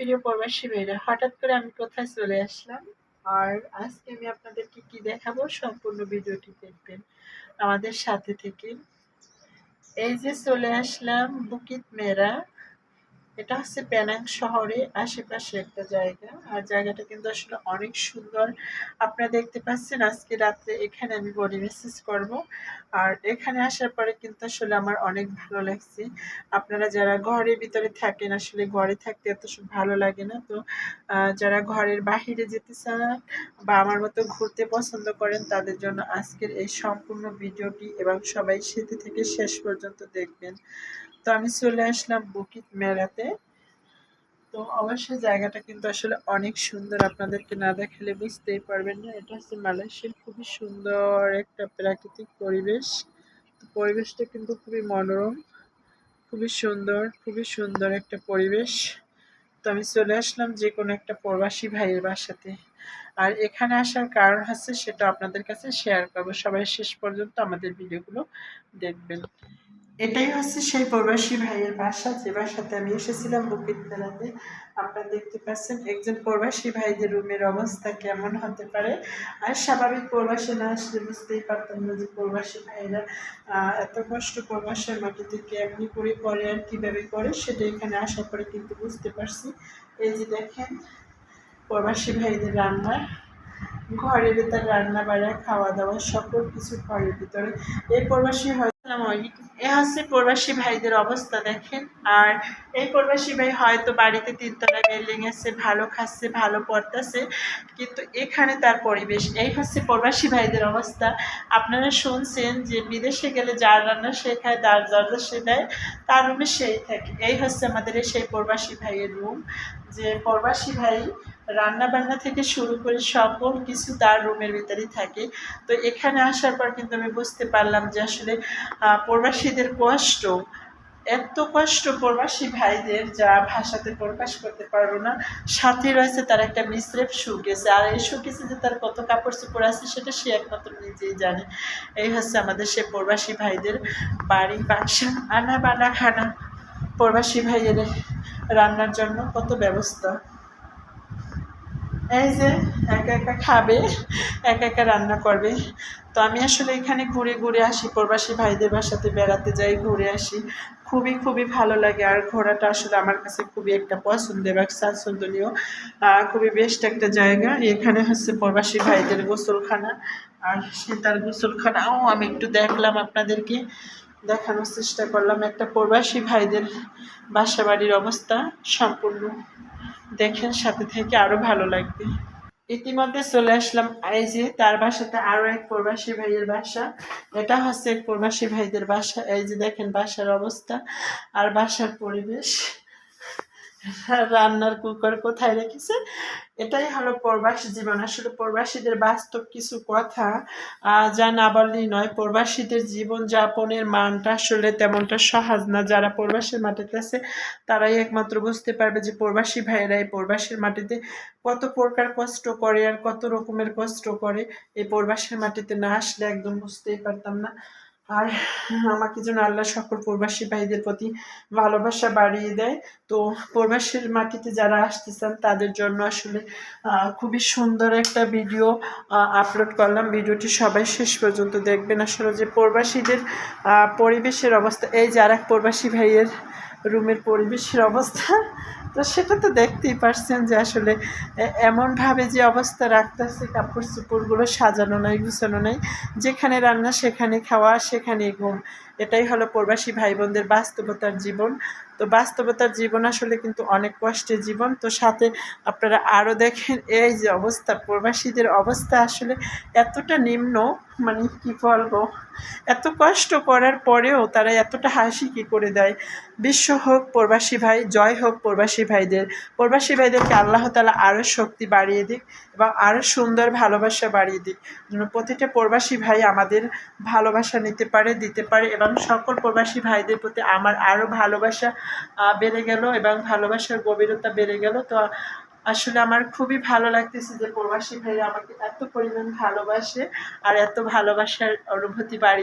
প্রিয় প্রবাসী মেয়েরা, হঠাৎ করে আমি কোথায় চলে আসলাম? আর আজকে আমি আপনাদেরকে কি দেখাবো সম্পূর্ণ ভিডিওটি দেখবেন আমাদের সাথে থেকে। এই যে চলে আসলাম বুকিত মেরা এটা হচ্ছে প্যানাং শহরে আশেপাশে একটা জায়গা। আর জায়গাটা কিন্তু আসলে অনেক সুন্দর। আপনারা দেখতে পাচ্ছেন আজকে রাত্রে এখানে আমি বডি মেসেজ করব। আর এখানে আসার পরে কিন্তু আসলে আমার অনেক ভালো লাগছে। আপনারা যারা ঘরের ভিতরে থাকেন, আসলে ঘরে থাকতে এত সব ভালো লাগে না। তো যারা ঘরের বাহিরে যেতে চান বা আমার মতো ঘুরতে পছন্দ করেন, তাদের জন্য আজকের এই সম্পূর্ণ ভিডিওটি এবং সবাই সেতু থেকে শেষ পর্যন্ত দেখবেন। তো আমি চলে আসলাম বুকিত মেলাতে তো অবশ্যই জায়গাটা কিন্তু আসলে অনেক সুন্দর, আপনাদেরকে না দেখালে বুঝতেই পারবেন না। এটা হচ্ছে মালয়েশিয়ার খুবই সুন্দর একটা প্রাকৃতিক পরিবেশ। তো পরিবেশটা কিন্তু খুবই মনোরম, খুবই সুন্দর খুবই সুন্দর একটা পরিবেশ। তো আমি চলে আসলাম যে কোনো একটা প্রবাসী ভাইয়ের বাসাতে। আর এখানে আসার কারণ হচ্ছে সেটা আপনাদের কাছে শেয়ার করব। সবাই শেষ পর্যন্ত আমাদের ভিডিওগুলো দেখবেন। এটাই হচ্ছে সেই প্রবাসী ভাইয়ের বাসা। যে বাসাতে আমি এসেছিলাম বুকিত আপনারা দেখতে পাচ্ছেন একজন প্রবাসী ভাইদের রুমের অবস্থা কেমন হতে পারে। আর স্বাভাবিক প্রবাসে না আসলে বুঝতেই পারতাম না যে প্রবাসী ভাইরা এত কষ্ট প্রবাসের মাটিতে কেমনি করে করে আর কীভাবে করে, সেটা এখানে আসার পরে কিন্তু বুঝতে পারছি। এই যে দেখেন প্রবাসী ভাইদের রান্না। ঘরের ভিতরে রান্না, বাড়া খাওয়া দাওয়া সকল কিছু ঘরের ভিতরে। এই প্রবাসী এ হচ্ছে প্রবাসী ভাইদের অবস্থা, দেখেন। আর এই প্রবাসী ভাই হয়তো বাড়িতে তিনতলা বিল্ডিং আছে, ভালো খাচ্ছে, ভালো পড়তেছে, কিন্তু এখানে তার পরিবেশ। এই হচ্ছে প্রবাসী ভাইদের অবস্থা। আপনারা শুনছেন যে বিদেশে গেলে যার রান্না সে খায় যার দরজা সে দেয়, তার রুমে সেই থাকে। এই হচ্ছে আমাদের সেই প্রবাসী ভাইয়ের রুম, যে প্রবাসী ভাই রান্না বান্না থেকে শুরু করে সকল কিছু তার রুমের ভিতরেই থাকে। তো এখানে আসার পর কিন্তু আমি বুঝতে পারলাম যে আসলে প্রবাসীদের কষ্ট, এত কষ্ট প্রবাসী ভাইদের যা ভাষাতে প্রকাশ করতে পারব না। সাথে রয়েছে, তার একটা মিশ্রেপ শুকেছে আর এই শুকেছে যে তার কত কাপড় চোপড় আছে, সেটা সে একমাত্র নিজেই জানে। এই হচ্ছে আমাদের সে প্রবাসী ভাইদের বাড়ি, বাসা, আনা, বানা, খানা। প্রবাসী ভাইয়ের রান্নার জন্য কত ব্যবস্থা। এই যে একা একা খাবে, একা একা রান্না করবে। তো আমি আসলে এখানে ঘুরে ঘুরে আসি, প্রবাসী ভাইদের বাসাতে বেড়াতে যাই, ঘুরে আসি। খুবই খুবই ভালো লাগে আর ঘোরাটা আসলে আমার কাছে খুবই একটা পছন্দের বা স্বাচ্ছন্দ্যনীয় খুবই বেস্ট একটা জায়গা। এখানে হচ্ছে প্রবাসী ভাইদের গোসলখানা আর সে তার গোসলখানাও আমি একটু দেখলাম আপনাদেরকে। দেখানোর চেষ্টা করলাম। একটা প্রবাসী ভাইদের বাসা বাড়ির অবস্থা সম্পূর্ণ। দেখেন সাথে থেকে আরও ভালো লাগবে। ইতিমধ্যে চলে আসলাম যে তার বাসাতে আরও এক প্রবাসী ভাইয়ের বাসা। এটা হচ্ছে এক প্রবাসী ভাইদের বাসা। এই যে দেখেন, বাসার অবস্থা আর বাসার পরিবেশ। রান্নার কুকার কোথায় রেখেছে? এটাই হলো প্রবাসী জীবন। আসলে প্রবাসীদের বাস্তব কিছু কথা যা না বললেই নয়, প্রবাসীদের জীবন যাপনের মানটা আসলে তেমনটা সহজ না। যারা প্রবাসীর মাটিতে আছে, তারাই একমাত্র বুঝতে পারবে যে প্রবাসী ভাইয়েরা এই প্রবাসীর মাটিতে কত প্রকার কষ্ট করে আর কত রকমের কষ্ট করে। এই প্রবাসীর মাটিতে না আসলে একদম বুঝতেই পারতাম না। আর আমাকে যেন আল্লাহ সকল প্রবাসী ভাইদের প্রতি ভালোবাসা বাড়িয়ে দেয়। তো প্রবাসীর মাটিতে যারা আসতে চান তাদের জন্য আসলে খুবই সুন্দর একটা ভিডিও আপলোড করলাম। ভিডিওটি সবাই শেষ পর্যন্ত দেখবেন। আসলে যে প্রবাসীদের পরিবেশের অবস্থা, এই যারা প্রবাসী ভাইয়ের রুমের পরিবেশের অবস্থা। তো সেটা তো দেখতেই পারছেন যে আসলে এমনভাবে যে অবস্থা রাখতেছে কাপড় চুপড়গুলো সাজানো নাই, গুছানো নাই, যেখানে রান্না সেখানে খাওয়া সেখানে ঘুম। এটাই হলো প্রবাসী ভাই বোনদের বাস্তবতার জীবন। তো বাস্তবতার জীবন আসলে কিন্তু অনেক কষ্টের জীবন। তো সাথে আপনারা আরও দেখেন, এই যে অবস্থা, প্রবাসীদের অবস্থা আসলে এতটা নিম্ন মানে কী বলব? এত কষ্ট করার পরেও তারা এতটা হাসি কী করে দেয়? বিশ্ব হোক প্রবাসী ভাই, জয় হোক প্রবাসী ভাইদের। প্রবাসী ভাইদেরকে আল্লাহ তালা আরও শক্তি বাড়িয়ে দিক এবং আরও সুন্দর ভালোবাসা বাড়িয়ে দিক। প্রতিটা প্রবাসী ভাই আমাদের ভালোবাসা নিতে পারে, দিতে পারে এবং সকল প্রবাসী ভাইদের প্রতি আমার আরও ভালোবাসা বেড়ে গেল এবং ভালোবাসার গভীরতা বেড়ে গেল। তো আসলে আমার খুবই ভালো লাগতেছে যে প্রবাসী ভাইরা আমাকে এত পরিমাণ ভালোবাসে আর এত ভালোবাসার অনুভূতি বাড়ি